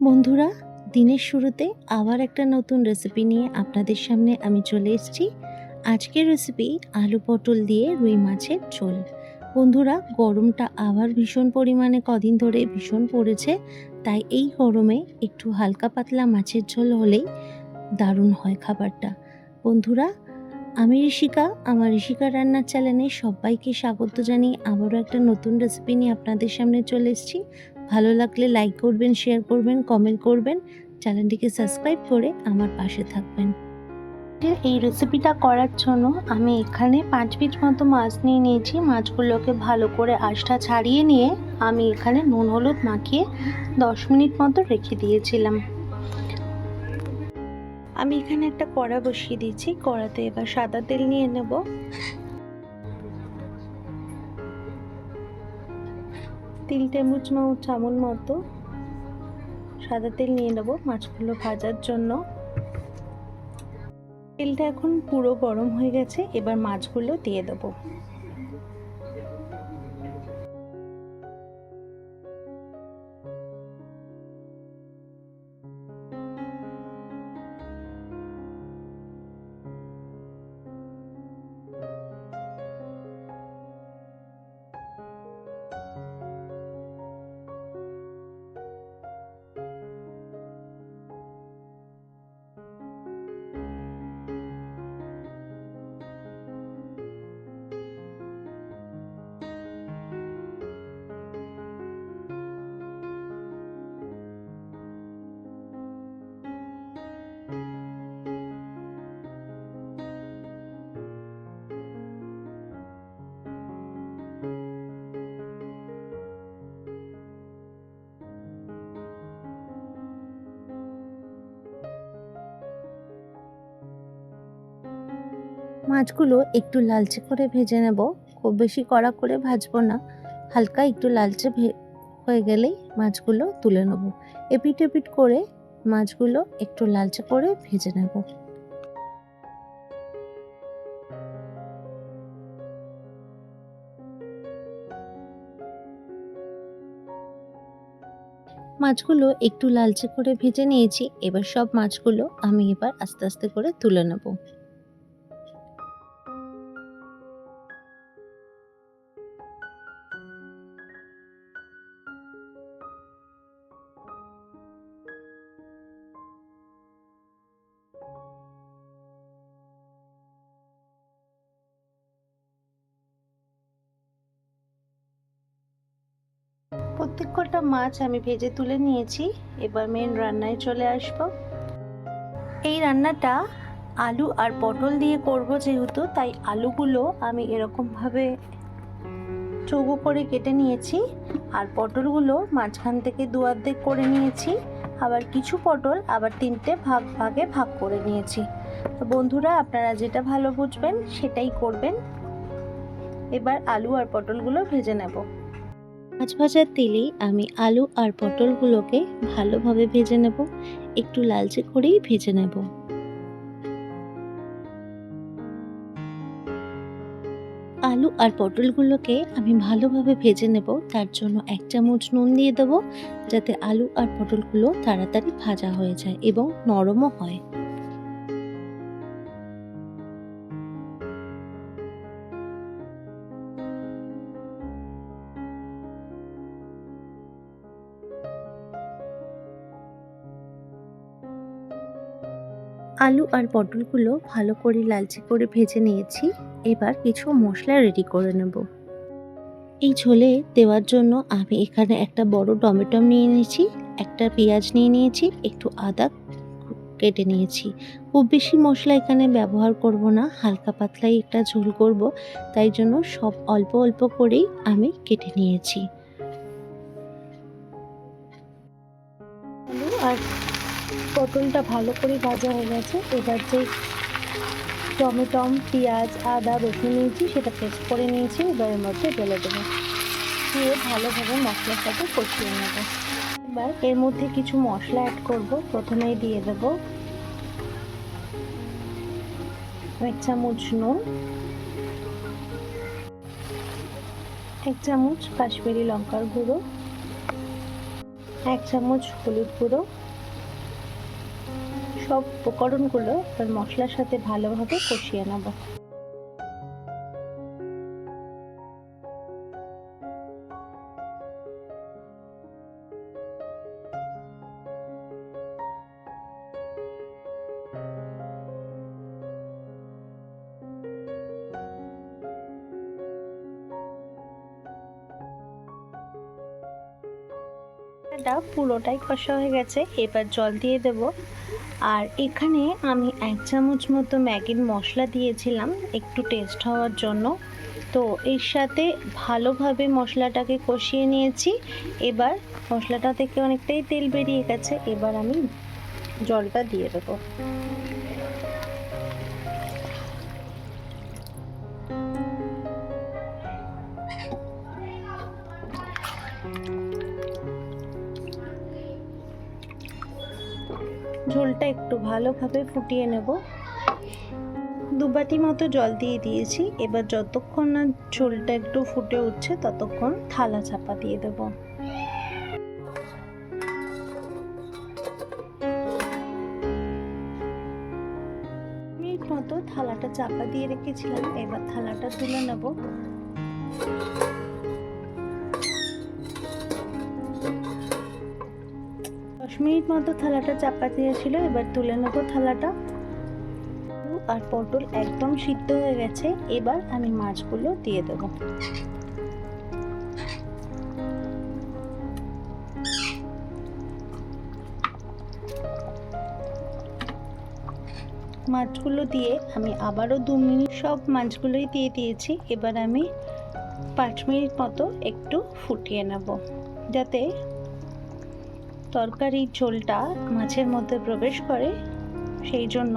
বন্ধুরা, দিনের শুরুতে আবার একটা নতুন রেসিপি নিয়ে আপনাদের সামনে আমি চলে এসেছি। আজকের রেসিপি আলু পটল দিয়ে রুই মাছের ঝোল। বন্ধুরা, গরমটা আবার ভীষণ পরিমাণে কদিন ধরে ভীষণ পড়েছে, তাই এই গরমে একটু হালকা পাতলা মাছের ঝোল হলেই দারুণ হয় খাবারটা। বন্ধুরা, আমি ঋষিকা, আমার ঋষিকা রান্নার চ্যানেলে সবাইকে স্বাগত জানিয়ে আবারও একটা নতুন রেসিপি নিয়ে আপনাদের সামনে চলে এসেছি। ভালো লাগলে লাইক করবেন শেয়ার করবেন কমেন্ট করবেন। চ্যানেলটিকে সাবস্ক্রাইব করে আমার পাশে থাকবেন। এই রেসিপিটা করার জন্য আমি এখানে পাঁচ পিস মতো মাছ নিয়ে নিয়েছি। মাছগুলোকে ভালো করে আঁশটা ছাড়িয়ে নিয়ে আমি এখানে নুন, হলুদ মাখিয়ে দশ মিনিট মতো রেখে দিয়েছিলাম। আমি এখানে একটা কড়া বসিয়ে দিয়েছি। কড়াতে এবার সাদা তেল নিয়ে নেব। তিন টেবিল চামচ মতো সাদা তেল নিয়ে নেব মাছগুলো ভাজার জন্য। তেলটা এখন পুরো গরম হয়ে গেছে, এবার মাছগুলো দিয়ে দেবো। মাছগুলো একটু লালচে করে ভেজে নেব। খুব বেশি কড়া করে ভাজবো না। হালকা একটু লালচে হয়ে গেলেই মাছগুলো তুলে নেব। এপিট এপিট করে মাছগুলো একটু লালচে করে ভেজে নেব। মাছগুলো একটু লালচে করে ভেজে নিয়েছি। এবার সব মাছগুলো আমি এবার আস্তে আস্তে করে তুলে নেব। প্রত্যেক কটা মাছ আমি ভেজে তুলে নিয়েছি। এবার মেন রান্নায় চলে আসব। এই রান্নাটা আলু আর পটল দিয়ে করব যেহেতু, তাই আলুগুলো আমি এরকমভাবে চৌকো করে কেটে নিয়েছি আর পটলগুলো মাঝখান থেকে দু অর্ধেক করে নিয়েছি। আবার কিছু পটল আবার তিনটে ভাগ ভাগে ভাগ করে নিয়েছি। তো বন্ধুরা, আপনারা যেটা ভালো বুঝবেন সেটাই করবেন। এবার আলু আর পটলগুলো ভেজে নেব। মাছ ভাজার তেলেই আমি আলু আর পটলগুলোকে ভালোভাবে ভেজে নেব। একটু লালচে করেই ভেজে নেব। আলু আর পটলগুলোকে আমি ভালোভাবে ভেজে নেব। তার জন্য এক চামচ নুন দিয়ে দেব, যাতে আলু আর পটলগুলো তাড়াতাড়ি ভাজা হয়ে যায় এবং নরমও হয়। আলু আর পটলগুলো ভালো করে লালচে করে ভেজে নিয়েছি। এবার কিছু মশলা রেডি করে নেব। এই ঝোলে দেওয়ার জন্য আমি এখানে একটা বড় টমেটো নিয়ে নিয়েছি, একটা পেঁয়াজ নিয়ে নিয়েছি, একটু আদা কেটে নিয়েছি। খুব বেশি মশলা এখানে ব্যবহার করব না, হালকা পাতলাই একটা ঝোল করব, তাই জন্য সব অল্প অল্প করেই আমি কেটে নিয়েছি। পটলটা ভালো করে ভাজা হয়ে গেছে। এবার যে টমেটম, পেঁয়াজ, আদা, রসুন নিয়েছি, সেটা পেস্ট করে নিয়েছি। এবার এর মধ্যে ঢেলে দেবো। দিয়ে ভালোভাবে মশলার সাথে কষিয়ে নেব। এবার এর মধ্যে কিছু মশলা অ্যাড করব। প্রথমেই দিয়ে দেব এক চামচ নুন, এক চামচ কাশ্মীরি লঙ্কার গুঁড়ো, এক চামচ হলুদ গুঁড়ো সব উপকরণগুলো এবার মশলার সাথে ভালোভাবে কষিয়ে নেব। পুরোটাই কষা হয়ে গেছে। এবার জল দিয়ে দেব। আর এখানে আমি এক চামচ মতো ম্যাগির মশলা দিয়েছিলাম, একটু টেস্ট হওয়ার জন্য। তো এর সাথে ভালোভাবে মশলাটাকে কষিয়ে নিয়েছি। এবার মশলাটা থেকে অনেকটাই তেল বেরিয়ে গেছে, এবার আমি জলটা দিয়ে দেবো। ঝোলটা একটু ভালোভাবে ফুটিয়ে নেব। দুবাটি মতো জল দিয়ে দিয়েছি। এবার যতক্ষণ না ঝোলটা একটু ফুটে উঠছে, ততক্ষণ থালা চাপা দিয়ে দেব। মিনিট মতো থালাটা চাপা দিয়ে রেখেছিলাম। এবার থালাটা তুলে নেব। মিনিট মতো থালাটা চাপা দিয়েছিল, এবার তুলে নেব থালাটা। আর পটল একদম সিদ্ধ হয়ে গেছে, এবার আমি মাছগুলো দিয়ে দেব। মাছগুলো দিয়ে আমি আবারও দু মিনিট, সব মাছগুলোই দিয়ে দিয়েছি, এবার আমি পাঁচ মিনিট মতো একটু ফুটিয়ে নেব, যাতে তরকারির ঝোলটা মাছের মধ্যে প্রবেশ করে, সেই জন্য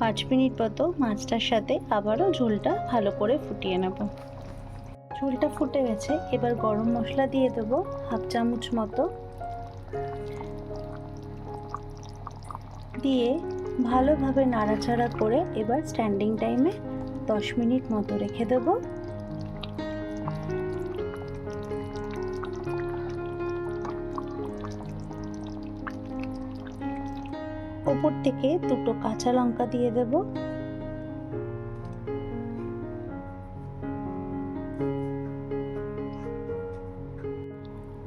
পাঁচ মিনিট মতো মাছটার সাথে আবারও ঝোলটা ভালো করে ফুটিয়ে নেব। ঝোলটা ফুটে গেছে, এবার গরম মশলা দিয়ে দেবো হাফ চামচ মতো। দিয়ে ভালোভাবে নাড়াচাড়া করে এবার স্ট্যান্ডিং টাইমে দশ মিনিট মতো রেখে দেবো। ওপর থেকে দুটো কাঁচা লঙ্কা দিয়ে দেব।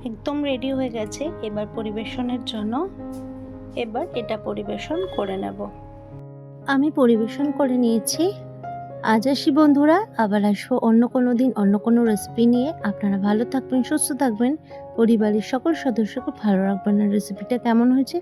একদম রেডি হয়ে গেছে, এবার পরিবেশনের জন্য। এবার এটা পরিবেশন করে নেব। আমি পরিবেশন করে নিয়েছি। আজ আসি বন্ধুরা, আবার আসব অন্য কোনো দিন, অন্য কোনো রেসিপি নিয়ে। আপনারা ভালো থাকবেন, সুস্থ থাকবেন। পরিবারের সকল সদস্যকে ভালো রাখবেন। আর রেসিপিটা কেমন হয়েছে